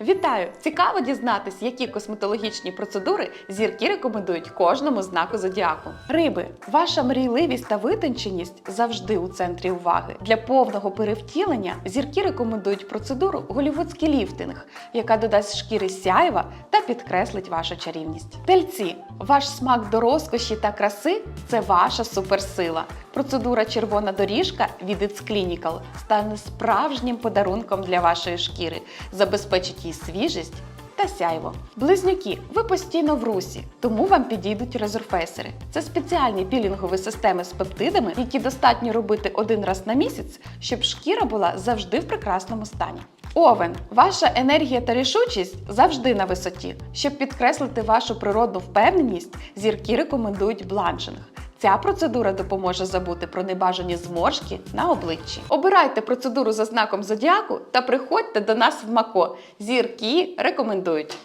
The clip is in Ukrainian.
Вітаю! Цікаво дізнатись, які косметологічні процедури зірки рекомендують кожному знаку зодіаку. Риби, ваша мрійливість та витонченість завжди у центрі уваги. Для повного перевтілення зірки рекомендують процедуру голівудський ліфтинг, яка додасть шкіри сяйва та підкреслить вашу чарівність. Тельці, ваш смак до розкоші та краси це ваша суперсила. Процедура червона доріжка від It's Clinical стане справжнім подарунком для вашої шкіри, забезпечить її свіжість та сяйво. Близнюки, ви постійно в русі, тому вам підійдуть резорфейсери. Це спеціальні пілінгові системи з пептидами, які достатньо робити один раз на місяць, щоб шкіра була завжди в прекрасному стані. Овен, ваша енергія та рішучість завжди на висоті. Щоб підкреслити вашу природну впевненість, зірки рекомендують бланшинг. Ця процедура допоможе забути про небажані зморшки на обличчі. Обирайте процедуру за знаком зодіаку та приходьте до нас в МАКО. Зірки рекомендують.